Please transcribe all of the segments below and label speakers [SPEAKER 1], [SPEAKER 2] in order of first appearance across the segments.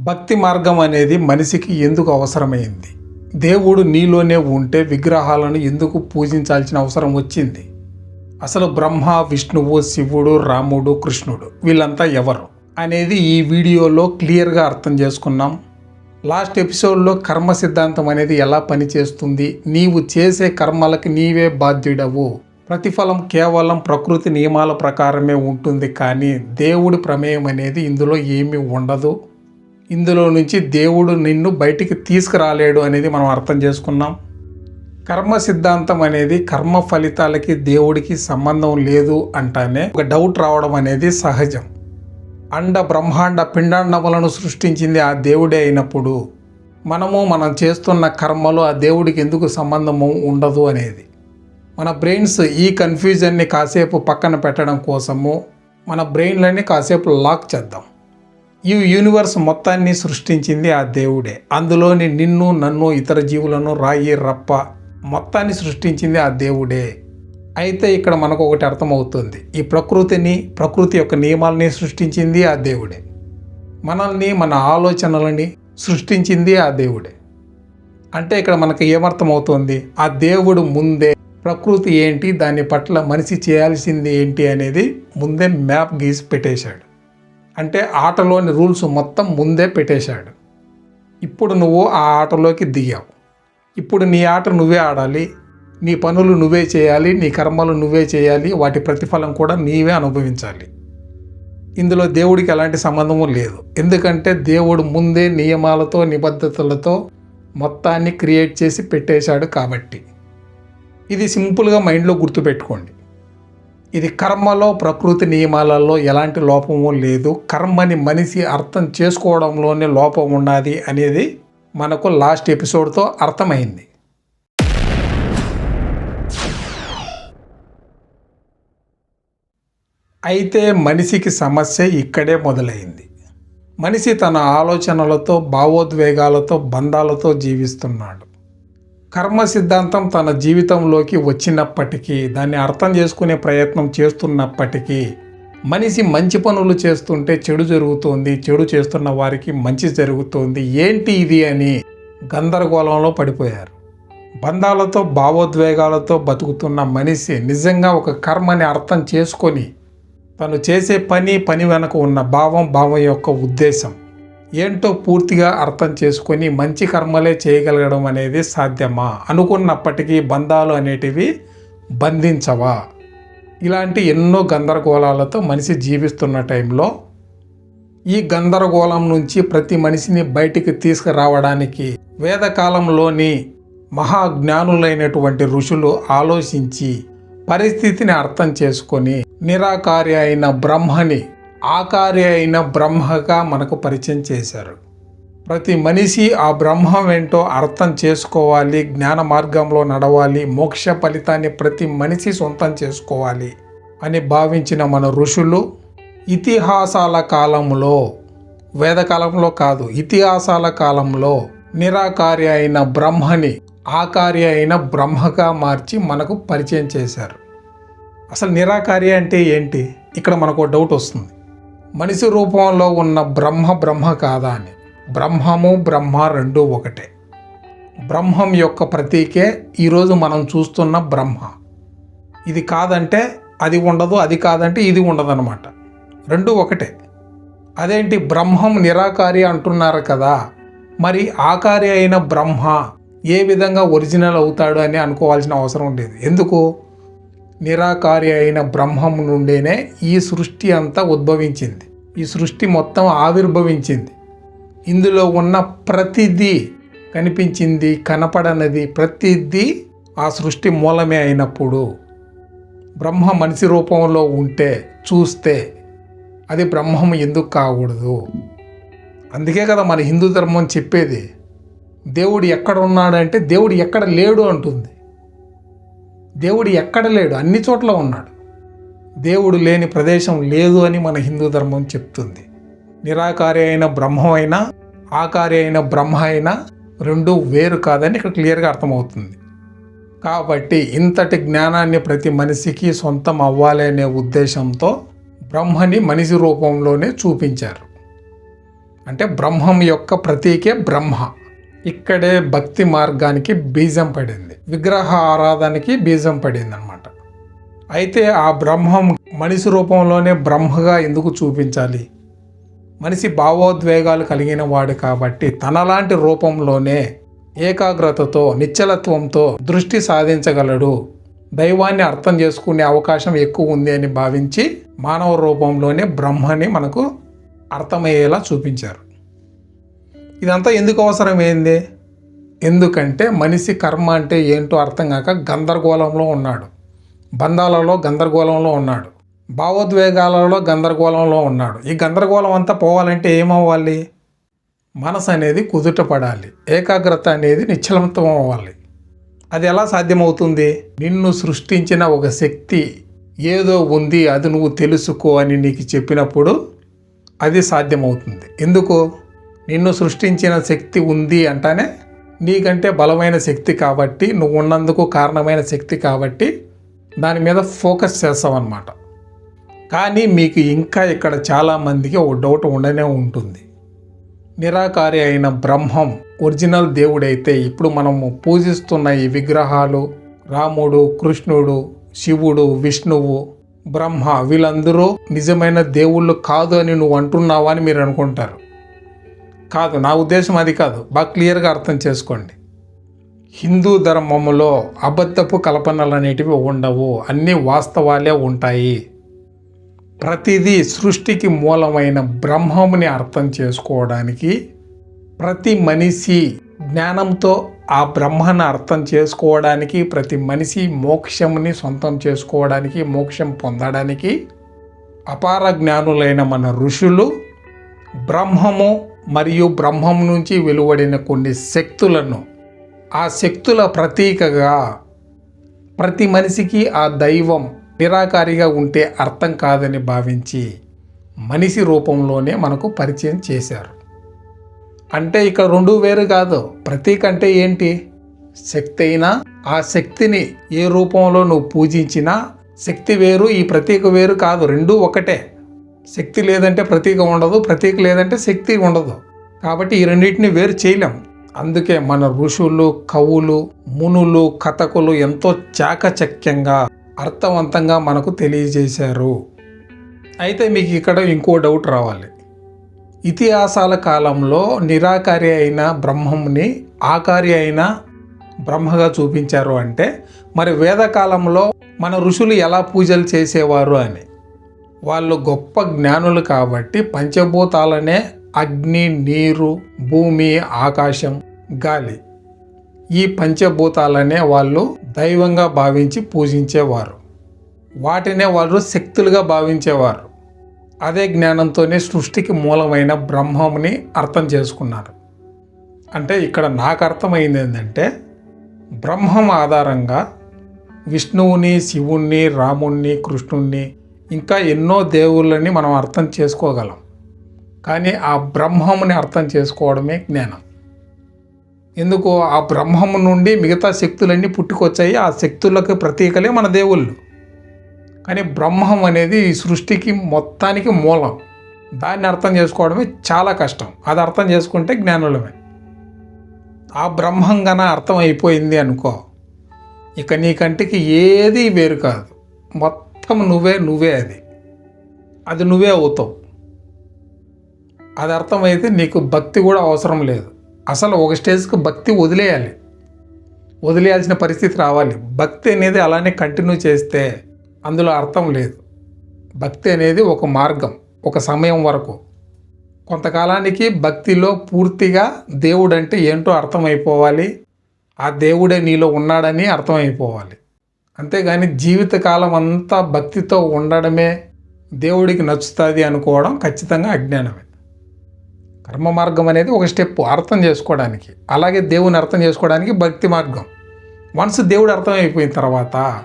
[SPEAKER 1] భక్తి మార్గం అనేది మనిషికి ఎందుకు అవసరమైంది? దేవుడు నీలోనే ఉంటే విగ్రహాలను ఎందుకు పూజించాల్సిన అవసరం వచ్చింది? అసలు బ్రహ్మ విష్ణువు శివుడు రాముడు కృష్ణుడు వీళ్ళంతా ఎవరు? అనేది ఈ వీడియోలో క్లియర్గా అర్థం చేసుకున్నాం. లాస్ట్ ఎపిసోడ్లో కర్మ సిద్ధాంతం అనేది ఎలా పనిచేస్తుంది? నీవు చేసే కర్మలకు నీవే బాధ్యుడవు. ప్రతిఫలం కేవలం ప్రకృతి నియమాల ప్రకారమే ఉంటుంది కానీ దేవుడి ప్రమేయం అనేది ఇందులో ఏమీ ఉండదు. ఇందులో నుంచి దేవుడు నిన్ను బయటికి తీసుకురాలేడు అనేది మనం అర్థం చేసుకున్నాం. కర్మ సిద్ధాంతం అనేది కర్మ ఫలితాలకి దేవుడికి సంబంధం లేదు అంటానే ఒక డౌట్ రావడం అనేది సహజం. అండ బ్రహ్మాండ పిండాండములను సృష్టించింది ఆ దేవుడే అయినప్పుడు మనము మనం చేస్తున్న కర్మలు ఆ దేవుడికి ఎందుకు సంబంధము ఉండదు అనేది. మన బ్రెయిన్స్ ఈ కన్ఫ్యూజన్ని కాసేపు పక్కన పెట్టడం కోసము మన బ్రెయిన్లని కాసేపు లాక్ చేద్దాం. ఈ యూనివర్స్ మొత్తాన్ని సృష్టించింది ఆ దేవుడే. అందులోని నిన్ను నన్ను ఇతర జీవులను రాయి రప్ప మొత్తాన్ని సృష్టించింది ఆ దేవుడే. అయితే ఇక్కడ మనకు ఒకటి అర్థమవుతుంది. ఈ ప్రకృతిని ప్రకృతి యొక్క నియమాలని సృష్టించింది ఆ దేవుడే. మనల్ని మన ఆలోచనలని సృష్టించింది ఆ దేవుడే. అంటే ఇక్కడ మనకు ఏమర్థమవుతుంది? ఆ దేవుడు ముందే ప్రకృతి ఏంటి? దాని పట్ల మనిషి చేయాల్సింది ఏంటి అనేది ముందే మ్యాప్ గీసి పెట్టేశాడు. అంటే ఆటలోని రూల్స్ మొత్తం ముందే పెట్టేశాడు. ఇప్పుడు నువ్వు ఆ ఆటలోకి దిగావు. ఇప్పుడు నీ ఆట నువ్వే ఆడాలి. నీ పనులు నువ్వే చేయాలి. నీ కర్మలు నువ్వే చేయాలి. వాటి ప్రతిఫలం కూడా నీవే అనుభవించాలి. ఇందులో దేవుడికి ఎలాంటి సంబంధము లేదు. ఎందుకంటే దేవుడు ముందే నియమాలతో నిబద్ధతలతో మొత్తాన్ని క్రియేట్ చేసి పెట్టేశాడు కాబట్టి. ఇది సింపుల్గా మైండ్లో గుర్తుపెట్టుకోండి. ఇది కర్మలో ప్రకృతి నియమాలలో ఎలాంటి లోపము లేదు. కర్మని మనిషి అర్థం చేసుకోవడంలోనే లోపం ఉన్నది అనేది మనకు లాస్ట్ ఎపిసోడ్తో అర్థమైంది. అయితే మనిషికి సమస్య ఇక్కడే మొదలైంది. మనిషి తన ఆలోచనలతో భావోద్వేగాలతో బంధాలతో జీవిస్తున్నాడు. కర్మ సిద్ధాంతం తన జీవితంలోకి వచ్చినప్పటికీ దాన్ని అర్థం చేసుకునే ప్రయత్నం చేస్తున్నప్పటికీ మనిషి మంచి పనులు చేస్తుంటే చెడు జరుగుతోంది చెడు చేస్తున్న వారికి మంచి జరుగుతోంది. ఏంటి ఇది అని గందరగోళంలో పడిపోయారు. బంధాలతో భావోద్వేగాలతో బతుకుతున్న మనిషి నిజంగా ఒక కర్మని అర్థం చేసుకొని తను చేసే పని పని వెనక ఉన్న భావం భావం యొక్క ఉద్దేశం. ఏంటో పూర్తిగా అర్థం చేసుకొని మంచి కర్మలే చేయగలగడం అనేది సాధ్యమా? అనుకున్నప్పటికీ బంధాలు అనేటివి బంధించవా? ఇలాంటి ఎన్నో గందరగోళాలతో మనిషి జీవిస్తున్న టైంలో ఈ గందరగోళం నుంచి ప్రతి మనిషిని బయటికి తీసుకురావడానికి వేదకాలంలోని మహాజ్ఞానులైనటువంటి ఋషులు ఆలోచించి పరిస్థితిని అర్థం చేసుకొని నిరాకారి అయిన బ్రహ్మని ఆకారి అయిన బ్రహ్మగా మనకు పరిచయం చేశారు. ప్రతి మనిషి ఆ బ్రహ్మం ఏంటో అర్థం చేసుకోవాలి జ్ఞాన మార్గంలో నడవాలి మోక్ష ఫలితాన్ని ప్రతి మనిషి సొంతం చేసుకోవాలి అని భావించిన మన ఋషులు ఇతిహాసాల కాలంలో వేదకాలంలో కాదు ఇతిహాసాల కాలంలో నిరాకార్య అయిన బ్రహ్మని ఆకార్య అయిన బ్రహ్మగా మార్చి మనకు పరిచయం చేశారు. అసలు నిరాకార్య అంటే ఏంటి? ఇక్కడ మనకు డౌట్ వస్తుంది. మనిషి రూపంలో ఉన్న బ్రహ్మ బ్రహ్మ కాదా అని. బ్రహ్మము బ్రహ్మ రెండు ఒకటే. బ్రహ్మం యొక్క ప్రతీకే ఈరోజు మనం చూస్తున్న బ్రహ్మ. ఇది కాదంటే అది ఉండదు అది కాదంటే ఇది ఉండదన్నమాట. రెండు ఒకటే. అదేంటి బ్రహ్మం నిరాకారి అంటున్నారు కదా? మరి ఆకారి అయిన బ్రహ్మ ఏ విధంగా ఒరిజినల్ అవుతాడు అని అనుకోవాల్సిన అవసరం లేదు. ఎందుకు? నిరాకారి అయిన బ్రహ్మం నుండేనే ఈ సృష్టి అంతా ఉద్భవించింది. ఈ సృష్టి మొత్తం ఆవిర్భవించింది. ఇందులో ఉన్న ప్రతిదీ కనిపించింది కనపడనది ప్రతిదీ ఆ సృష్టి మూలమే అయినప్పుడు. బ్రహ్మ మనిషి రూపంలో ఉంటే చూస్తే అది బ్రహ్మం ఎందుకు కాకూడదు? అందుకే కదా మన హిందూ ధర్మం చెప్పేది. దేవుడు ఎక్కడ ఉన్నాడంటే దేవుడు ఎక్కడ లేడు అంటుంది. దేవుడు ఎక్కడ లేడు అన్ని చోట్ల ఉన్నాడు. దేవుడు లేని ప్రదేశం లేదు అని మన హిందూ ధర్మం చెప్తుంది. నిరాకారి అయిన బ్రహ్మం అయినా ఆకారి అయిన బ్రహ్మ అయినా రెండు వేరు కాదని ఇక్కడ క్లియర్గా అర్థమవుతుంది. కాబట్టి ఇంతటి జ్ఞానాన్ని ప్రతి మనిషికి సొంతం అవ్వాలి అనే ఉద్దేశంతో బ్రహ్మని మనిషి రూపంలోనే చూపించారు. అంటే బ్రహ్మం యొక్క ప్రతీకే బ్రహ్మ. ఇక్కడే భక్తి మార్గానికి బీజం పడింది. విగ్రహ ఆరాధనకి బీజం పడింది అనమాట అయితే ఆ బ్రహ్మం మనిషి రూపంలోనే బ్రహ్మగా ఎందుకు చూపించాలి? మనిషి భావోద్వేగాలు కలిగిన వాడు కాబట్టి తనలాంటి రూపంలోనే ఏకాగ్రతతో నిశ్చలత్వంతో దృష్టి సాధించగలడు. దైవాన్ని అర్థం చేసుకునే అవకాశం ఎక్కువ ఉంది అని భావించి మానవ రూపంలోనే బ్రహ్మని మనకు అర్థమయ్యేలా చూపించారు. ఇదంతా ఎందుకు అవసరమైంది? ఎందుకంటే మనిషి కర్మ అంటే ఏంటో అర్థం కాక గందరగోళంలో ఉన్నాడు. బంధాలలో గందరగోళంలో ఉన్నాడు. భావోద్వేగాలలో గందరగోళంలో ఉన్నాడు. ఈ గందరగోళం అంతా పోవాలంటే ఏమవ్వాలి? మనసు అనేది కుదుట పడాలి. ఏకాగ్రత అనేది నిశ్చలంతం అవ్వాలి. అది ఎలా సాధ్యమవుతుంది? నిన్ను సృష్టించిన ఒక శక్తి ఏదో ఉంది అది నువ్వు తెలుసుకో అని నీకు చెప్పినప్పుడు అది సాధ్యమవుతుంది. ఎందుకు? నిన్ను సృష్టించిన శక్తి ఉంది అంటానే? నీకంటే బలమైన శక్తి కాబట్టి నువ్వు ఉన్నందుకు కారణమైన శక్తి కాబట్టి దాని మీద ఫోకస్ చేస్తావన్నమాట. కానీ మీకు ఇంకా ఇక్కడ చాలామందికి ఓ డౌట్ ఉండనే ఉంటుంది. నిరాకారి అయిన బ్రహ్మం ఒరిజినల్ దేవుడైతే ఇప్పుడు మనము పూజిస్తున్న ఈ విగ్రహాలు రాముడు కృష్ణుడు శివుడు విష్ణువు బ్రహ్మ వీళ్ళందరూ నిజమైన దేవుళ్ళు కాదు అని నువ్వు అంటున్నావా అని మీరు అనుకుంటారు. కాదు నా ఉద్దేశం అది కాదు. బాగా క్లియర్గా అర్థం చేసుకోండి. హిందూ ధర్మములో అబద్ధపు కల్పనలు అనేటివి ఉండవు. అన్నీ వాస్తవాలే ఉంటాయి. ప్రతిదీ సృష్టికి మూలమైన బ్రహ్మముని అర్థం చేసుకోవడానికి ప్రతి మనిషి జ్ఞానంతో ఆ బ్రహ్మను అర్థం చేసుకోవడానికి ప్రతి మనిషి మోక్షముని సొంతం చేసుకోవడానికి మోక్షం పొందడానికి అపార జ్ఞానులైన మన ఋషులు బ్రహ్మము మరియు బ్రహ్మం నుంచి వెలువడిన కొన్ని శక్తులను. ఆ శక్తుల ప్రతీకగా ప్రతి మనిషికి ఆ దైవం నిరాకారిగా ఉంటే అర్థం కాదని భావించి మనిషి రూపంలోనే మనకు పరిచయం చేశారు. అంటే ఇక్కడ రెండు వేరు కాదు. ప్రతీక అంటే ఏంటి? శక్తి అయినా ఆ శక్తిని ఏ రూపంలో నువ్వు పూజించినా శక్తి వేరు ఈ ప్రతీక వేరు కాదు. రెండూ ఒకటే. శక్తి లేదంటే ప్రతీక ఉండదు ప్రతీక లేదంటే శక్తి ఉండదు. కాబట్టి ఈ రెండింటిని వేరు చేయలేం. అందుకే మన ఋషులు కవులు మునులు కథకులు ఎంతో చాకచక్యంగా అర్థవంతంగా మనకు తెలియజేశారు. అయితే మీకు ఇక్కడ ఇంకో డౌట్ రావాలి. ఇతిహాసాల కాలంలో నిరాకారి అయిన బ్రహ్మంని ఆకారి అయిన బ్రహ్మగా చూపించారు అంటే మరి వేదకాలంలో మన ఋషులు ఎలా పూజలు చేసేవారు అని? వాళ్ళు గొప్ప జ్ఞానులు కాబట్టి పంచభూతాలనే అగ్ని నీరు భూమి ఆకాశం గాలి. ఈ పంచభూతాలనే వాళ్ళు దైవంగా భావించి పూజించేవారు. వాటినే వాళ్ళు శక్తులుగా భావించేవారు. అదే జ్ఞానంతోనే సృష్టికి మూలమైన బ్రహ్మంని అర్థం చేసుకున్నారు. అంటే ఇక్కడ నాకు అర్థమైంది ఏంటంటే బ్రహ్మం ఆధారంగా విష్ణువుని శివుణ్ణి రాముణ్ణి కృష్ణుణ్ణి ఇంకా ఎన్నో దేవుళ్ళని మనం అర్థం చేసుకోగలం. కానీ ఆ బ్రహ్మముని అర్థం చేసుకోవడమే జ్ఞానం. ఎందుకు ఆ బ్రహ్మము నుండి మిగతా శక్తులన్నీ పుట్టుకొచ్చాయి. ఆ శక్తులకు ప్రతీకలే మన దేవుళ్ళు. కానీ బ్రహ్మం అనేది ఈ సృష్టికి మొత్తానికి మూలం. దాన్ని అర్థం చేసుకోవడమే చాలా కష్టం. అది అర్థం చేసుకుంటే జ్ఞానులమే. ఆ బ్రహ్మం గన అర్థం అయిపోయింది అనుకో ఇక నీ కంటికి ఏది వేరు కాదు. మొత్తం నువ్వే నువ్వే అది. అది నువ్వే అవుతావు. అది అర్థమైతే నీకు భక్తి కూడా అవసరం లేదు. అసలు ఒక స్టేజ్కి భక్తి వదిలేయాలి. వదిలేయాల్సిన పరిస్థితి రావాలి. భక్తి అనేది అలానే కంటిన్యూ చేస్తే అందులో అర్థం లేదు. భక్తి అనేది ఒక మార్గం ఒక సమయం వరకు. కొంతకాలానికి భక్తిలో పూర్తిగా దేవుడంటే ఏంటో అర్థమైపోవాలి. ఆ దేవుడే నీలో ఉన్నాడని అర్థమైపోవాలి. అంతేగాని జీవితకాలం అంతా భక్తితో ఉండడమే దేవుడికి నచ్చుతుంది అనుకోవడం ఖచ్చితంగా అజ్ఞానమే. కర్మ మార్గం అనేది ఒక స్టెప్ అర్థం చేసుకోవడానికి అలాగే దేవుని అర్థం చేసుకోవడానికి భక్తి మార్గం. వన్స్ దేవుడు అర్థమైపోయిన తర్వాత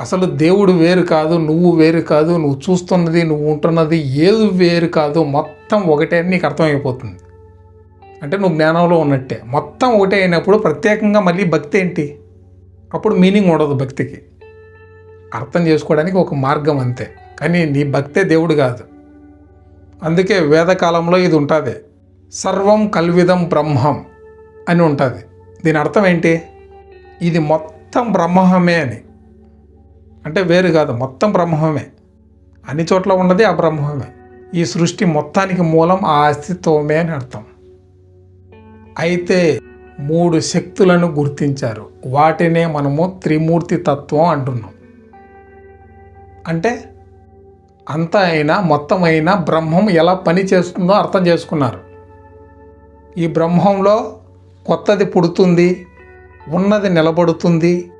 [SPEAKER 1] అసలు దేవుడు వేరు కాదు నువ్వు వేరు కాదు నువ్వు చూస్తున్నది నువ్వు ఉంటున్నది ఏది వేరు కాదు మొత్తం ఒకటే నీకు అర్థమైపోతుంది. అంటే నువ్వు జ్ఞానంలో ఉన్నట్టే. మొత్తం ఒకటే అయినప్పుడు ప్రత్యేకంగా మళ్ళీ భక్తి ఏంటి? అప్పుడు మీనింగ్ ఉండదు భక్తికి. అర్థం చేసుకోవడానికి ఒక మార్గం అంతే. కానీ నీ భక్తే దేవుడు కాదు. అందుకే వేదకాలంలో ఇది ఉంటుంది. సర్వం కల్విదం బ్రహ్మం అని ఉంటుంది. దీని అర్థం ఏంటి? ఇది మొత్తం బ్రహ్మమే అని. అంటే వేరు కాదు మొత్తం బ్రహ్మమే. అన్ని చోట్ల ఉన్నది ఆ బ్రహ్మమే. ఈ సృష్టి మొత్తానికి మూలం ఆ అస్తిత్వమే అని అర్థం. అయితే మూడు శక్తులను గుర్తించారు. వాటినే మనము త్రిమూర్తి తత్వం అంటున్నాం. అంటే అంత అయినా మొత్తం అయినా బ్రహ్మం ఎలా పని చేస్తుందో అర్థం చేసుకున్నారు. ఈ బ్రహ్మంలో కొత్తది పుడుతుంది ఉన్నది నిలబడుతుంది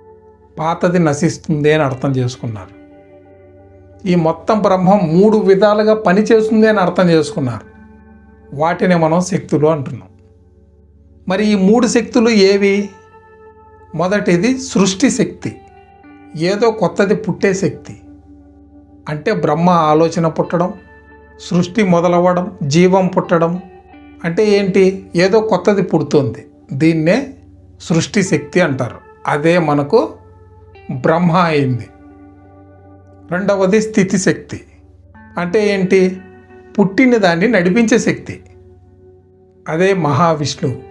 [SPEAKER 1] పాతది నశిస్తుంది అని అర్థం చేసుకున్నారు. ఈ మొత్తం బ్రహ్మం మూడు విధాలుగా పనిచేస్తుంది అని అర్థం చేసుకున్నారు. వాటిని మనం శక్తులు అంటున్నాం. మరి ఈ మూడు శక్తులు ఏవి? మొదటిది సృష్టి శక్తి. ఏదో కొత్తది పుట్టే శక్తి. అంటే బ్రహ్మ ఆలోచన పుట్టడం సృష్టి మొదలవ్వడం జీవం పుట్టడం. అంటే ఏంటి? ఏదో కొత్తది పుడుతుంది. దీన్నే సృష్టి శక్తి అంటారు. అదే మనకు బ్రహ్మ అయింది. రెండవది స్థితి శక్తి. అంటే ఏంటి? పుట్టిన దాన్ని నడిపించే శక్తి. అదే మహావిష్ణువు.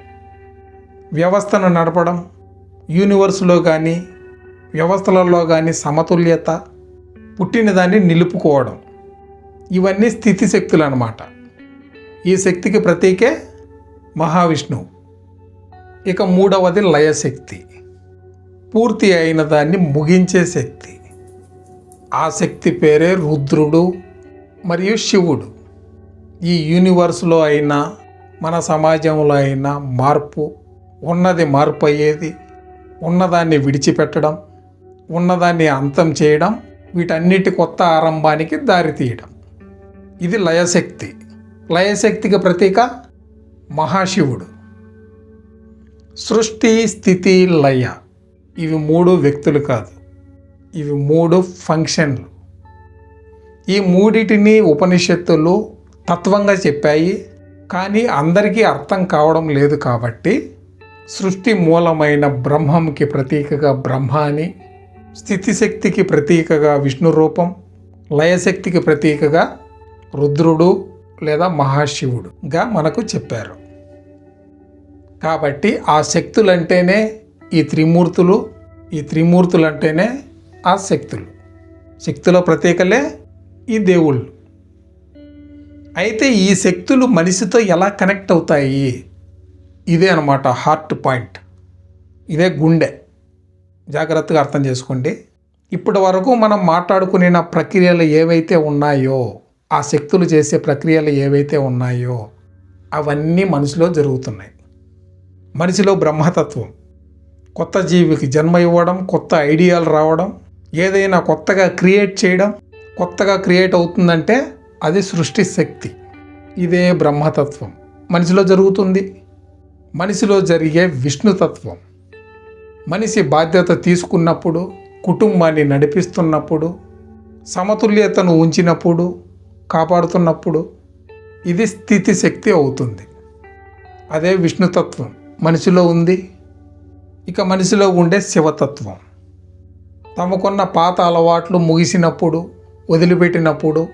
[SPEAKER 1] వ్యవస్థను నడపడం యూనివర్స్లో కానీ వ్యవస్థలలో కానీ సమతుల్యత పుట్టిన దాన్ని నిలుపుకోవడం. ఇవన్నీ స్థితి శక్తులు అన్నమాట ఈ శక్తికి ప్రతీకే మహావిష్ణువు. ఇక మూడవది లయశక్తి. పూర్తి అయిన దాన్ని ముగించే శక్తి. ఆ శక్తి పేరే రుద్రుడు మరియు శివుడు. ఈ యూనివర్స్లో అయినా మన సమాజంలో అయినా మార్పు ఉన్నది మార్పు అయ్యేది ఉన్నదాన్ని విడిచిపెట్టడం ఉన్నదాన్ని అంతం చేయడం వీటన్నిటి కొత్త ఆరంభానికి దారితీయడం. ఇది లయశక్తి. లయశక్తికి ప్రతీక మహాశివుడు. సృష్టి స్థితి లయ. ఇవి మూడు వ్యక్తులు కాదు. ఇవి మూడు ఫంక్షన్లు. ఈ మూడిటిని ఉపనిషత్తులు తత్వంగా చెప్పాయి కానీ అందరికీ అర్థం కావడం లేదు కాబట్టి సృష్టి మూలమైన బ్రహ్మంకి ప్రతీకగా బ్రహ్మ అని స్థితిశక్తికి ప్రతీకగా విష్ణు రూపం లయశక్తికి ప్రతీకగా రుద్రుడు లేదా మహాశివుడుగా మనకు చెప్పారు. కాబట్టి ఆ శక్తులంటేనే ఈ త్రిమూర్తులు ఈ త్రిమూర్తులు అంటేనే ఆ శక్తులు. శక్తుల ప్రతీకలే ఈ దేవుళ్ళు. అయితే ఈ శక్తులు మనిషితో ఎలా కనెక్ట్ అవుతాయి? ఇదే అనమాట హార్ట్ పాయింట్ ఇదే గుండె. జాగ్రత్తగా అర్థం చేసుకోండి. ఇప్పటి వరకు మనం మాట్లాడుకునే ప్రక్రియలు ఏవైతే ఉన్నాయో ఆ శక్తులు చేసే ప్రక్రియలు ఏవైతే ఉన్నాయో అవన్నీ మనిషిలో జరుగుతున్నాయి. మనిషిలో బ్రహ్మతత్వం. కొత్త జీవికి జన్మ ఇవ్వడం కొత్త ఐడియాలు రావడం ఏదైనా కొత్తగా క్రియేట్ చేయడం కొత్తగా క్రియేట్ అవుతుందంటే అది సృష్టి శక్తి. ఇదే బ్రహ్మతత్వం. మనిషిలో జరుగుతుంది. మనిషిలో జరిగే విష్ణుతత్వం. మనిషి బాధ్యత తీసుకున్నప్పుడు కుటుంబాన్ని నడిపిస్తున్నప్పుడు సమతుల్యతను ఉంచినప్పుడు కాపాడుతున్నప్పుడు ఇది స్థితి శక్తి అవుతుంది. అదే విష్ణుతత్వం. మనిషిలో ఉంది. ఇక మనిషిలో ఉండే శివతత్వం. తమకున్న పాత అలవాట్లు ముగిసినప్పుడు వదిలిపెట్టినప్పుడు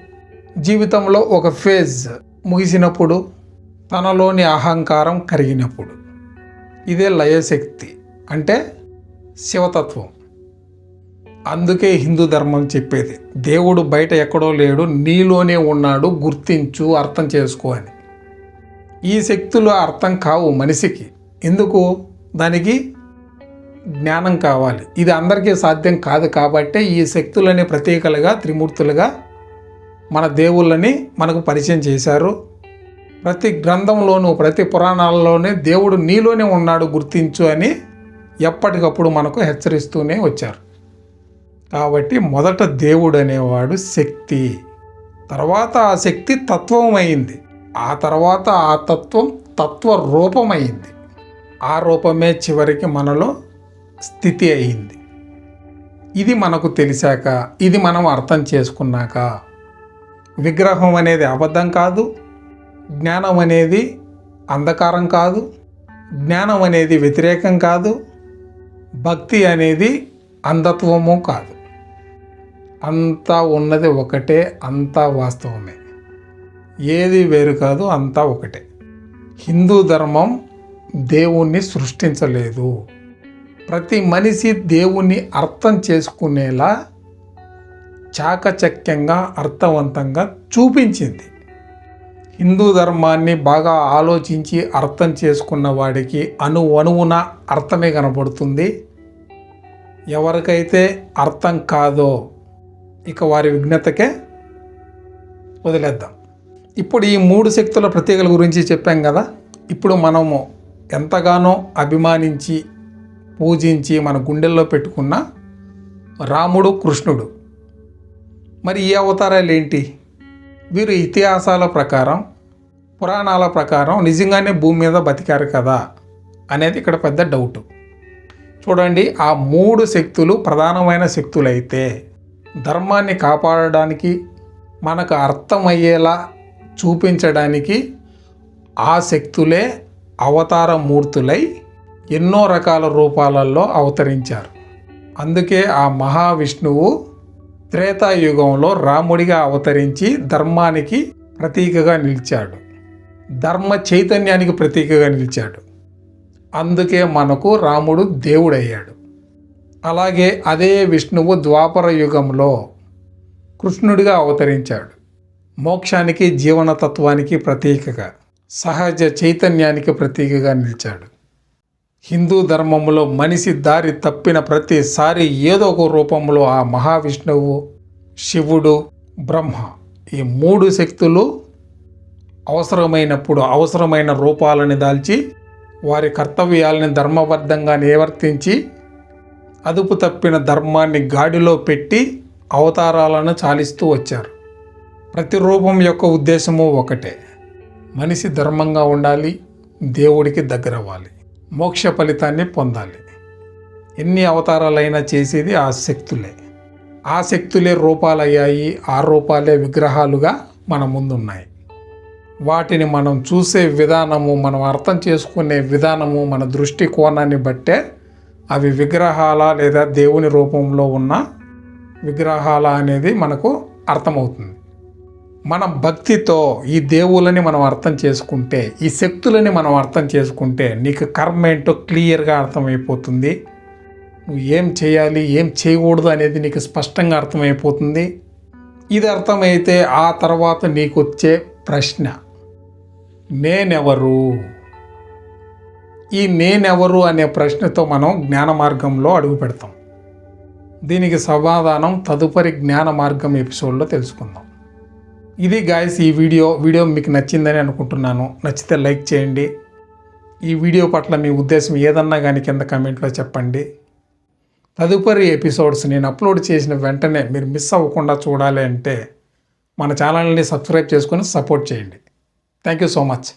[SPEAKER 1] జీవితంలో ఒక ఫేజ్ ముగిసినప్పుడు తనలోని అహంకారం కరిగినప్పుడు. ఇదే లయశక్తి అంటే శివతత్వం. అందుకే హిందూ ధర్మం చెప్పేది దేవుడు బయట ఎక్కడో లేడు నీలోనే ఉన్నాడు గుర్తించు అర్థం చేసుకో అని. ఈ శక్తులు అర్థం కావు మనిషికి. ఎందుకు? దానికి జ్ఞానం కావాలి. ఇది అందరికీ సాధ్యం కాదు కాబట్టి ఈ శక్తులని ప్రతీకలుగా త్రిమూర్తులుగా మన దేవుళ్ళని మనకు పరిచయం చేశారు. ప్రతి గ్రంథంలోనూ ప్రతి పురాణాలలోనే దేవుడు నీలోనే ఉన్నాడు గుర్తించు అని ఎప్పటికప్పుడు మనకు హెచ్చరిస్తూనే వచ్చారు. కాబట్టి మొదట దేవుడు అనేవాడు శక్తి. తర్వాత ఆ శక్తి తత్వం అయింది ఆ తర్వాత ఆ తత్వం తత్వ రూపమైంది. ఆ రూపమే చివరికి మనలో స్థితి అయింది. ఇది మనకు తెలిసాక ఇది మనం అర్థం చేసుకున్నాక విగ్రహం అనేది అబద్ధం కాదు. జ్ఞానం అనేది అంధకారం కాదు జ్ఞానం అనేది వ్యతిరేకం కాదు భక్తి అనేది అంధత్వము కాదు. అంతా ఉన్నది ఒకటే అంతా వాస్తవమే. ఏది వేరు కాదు అంతా ఒకటే. హిందూ ధర్మం దేవుణ్ణి సృష్టించలేదు. ప్రతి మనిషి దేవుణ్ణి అర్థం చేసుకునేలా చాకచక్యంగా అర్థవంతంగా చూపించింది. హిందూ ధర్మాన్ని బాగా ఆలోచించి అర్థం చేసుకున్న వాడికి అణు అణువున అర్థమే కనబడుతుంది ఎవరికైతే అర్థం కాదో ఇక వారి విఘ్నతకే వదిలేద్దాం. ఇప్పుడు ఈ మూడు శక్తుల ప్రత్యేకల గురించి చెప్పాం కదా ఇప్పుడు మనము ఎంతగానో అభిమానించి పూజించి మన గుండెల్లో పెట్టుకున్న రాముడు కృష్ణుడు. మరి ఈ అవతారాలు ఏంటి? వీరు ఇతిహాసాల ప్రకారం పురాణాల ప్రకారం నిజంగానే భూమి మీద బతికారు కదా అనేది ఇక్కడ పెద్ద డౌట్. చూడండి ఆ మూడు శక్తులు ప్రధానమైన శక్తులైతే ధర్మాన్ని కాపాడడానికి మనకు అర్థమయ్యేలా చూపించడానికి ఆ శక్తులే అవతార మూర్తులై ఎన్నో రకాల రూపాలలో అవతరించారు. అందుకే ఆ మహావిష్ణువు త్రేతాయుగంలో రాముడిగా అవతరించి ధర్మానికి ప్రతీకగా నిలిచాడు. ధర్మ చైతన్యానికి ప్రతీకగా నిలిచాడు. అందుకే మనకు రాముడు దేవుడయ్యాడు. అలాగే అదే విష్ణువు ద్వాపర యుగంలో కృష్ణుడిగా అవతరించాడు. మోక్షానికి జీవనతత్వానికి ప్రతీకగా సహజ చైతన్యానికి ప్రతీకగా నిలిచాడు. హిందూ ధర్మంలో మనిషి దారి తప్పిన ప్రతిసారి ఏదో ఒక రూపంలో ఆ మహావిష్ణువు శివుడు బ్రహ్మ ఈ మూడు శక్తులు అవసరమైనప్పుడు అవసరమైన రూపాలని దాల్చి వారి కర్తవ్యాలని ధర్మబద్ధంగా నిర్వర్తించి అదుపు తప్పిన ధర్మాన్ని గాడిలో పెట్టి అవతారాలను చాలిస్తూ వచ్చారు. ప్రతి రూపం యొక్క ఉద్దేశము ఒకటే. మనిషి ధర్మంగా ఉండాలి దేవుడికి దగ్గరవ్వాలి. మోక్ష ఫలితాన్ని పొందాలి. ఎన్ని అవతారాలైనా చేసేది ఆ శక్తులే. ఆ శక్తులే రూపాలయ్యాయి ఆ రూపాలే విగ్రహాలుగా మన ముందున్నాయి. వాటిని మనం చూసే విధానము మనం అర్థం చేసుకునే విధానము మన దృష్టి కోణాన్ని బట్టే అవి విగ్రహాల లేదా దేవుని రూపంలో ఉన్న విగ్రహాల అనేది మనకు అర్థమవుతుంది. మనం భక్తితో ఈ దేవులని మనం అర్థం చేసుకుంటే ఈ శక్తులని మనం అర్థం చేసుకుంటే నీకు కర్మ ఏంటో క్లియర్గా అర్థమైపోతుంది. నువ్వు ఏం చేయాలి ఏం చేయకూడదు అనేది నీకు స్పష్టంగా అర్థమైపోతుంది. ఇది అర్థమైతే ఆ తర్వాత నీకు వచ్చే ప్రశ్న. నేనెవరు? ఈ నేనెవరు అనే ప్రశ్నతో మనం జ్ఞాన మార్గంలో అడుగు పెడతాం. దీనికి సమాధానం తదుపరి జ్ఞాన మార్గం ఎపిసోడ్లో తెలుసుకుందాం. ఇది గాయస్ ఈ వీడియో వీడియో మీకు నచ్చిందని అనుకుంటున్నాను. నచ్చితే లైక్ చేయండి. ఈ వీడియో పట్ల మీ ఉద్దేశం ఏదన్నా కానీ కింద కమెంట్లో చెప్పండి. తదుపరి ఎపిసోడ్స్ నేను అప్లోడ్ చేసిన వెంటనే మీరు మిస్ అవ్వకుండా చూడాలి అంటే మన ఛానల్ని సబ్స్క్రైబ్ చేసుకొని సపోర్ట్ చేయండి. Thank you so much